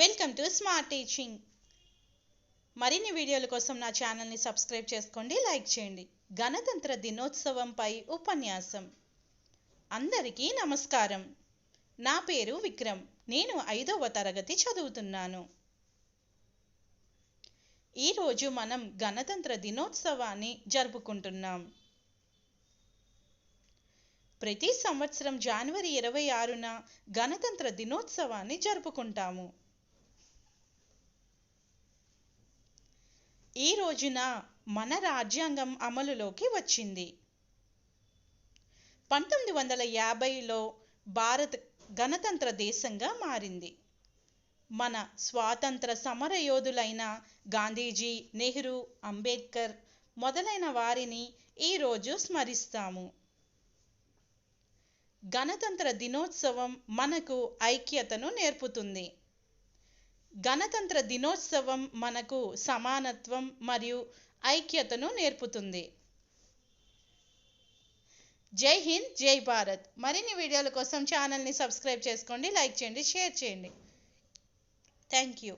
Welcome to smart teaching. మరిన్ని వీడియోల కోసం నా ఛానల్ని సబ్స్క్రైబ్ చేసుకోండి లైక్ చేయండి. గణతంత్ర దినోత్సవంపై ఉపన్యాసం. అందరికీ నమస్కారం. నా పేరు విక్రమ్. నేను ఐదవ తరగతి చదువుతున్నాను. ఈరోజు మనం గణతంత్ర దినోత్సవాన్ని జరుపుకుంటున్నాం. ప్రతి సంవత్సరం జనవరి ఇరవై ఆరున గణతంత్ర దినోత్సవాన్ని జరుపుకుంటాము. ఈ రోజున మన రాజ్యాంగం అమలులోకి వచ్చింది. పంతొమ్మిది వందల యాభైలో భారత్ గణతంత్ర దేశంగా మారింది. మన స్వాతంత్ర సమరయోధులైన గాంధీజీ నెహ్రూ అంబేద్కర్ మొదలైన వారిని ఈరోజు స్మరిస్తాము. గణతంత్ర దినోత్సవం మనకు ఐక్యతను నేర్పుతుంది. గణతంత్ర దినోత్సవం మనకు సమానత్వం మరియు ఐక్యతను నేర్పుతుంది. జై హింద్ జై భారత్. మరిన్ని వీడియోల కోసం ఛానల్ని సబ్స్క్రైబ్ చేసుకోండి లైక్ చేయండి షేర్ చేయండి. Thank you.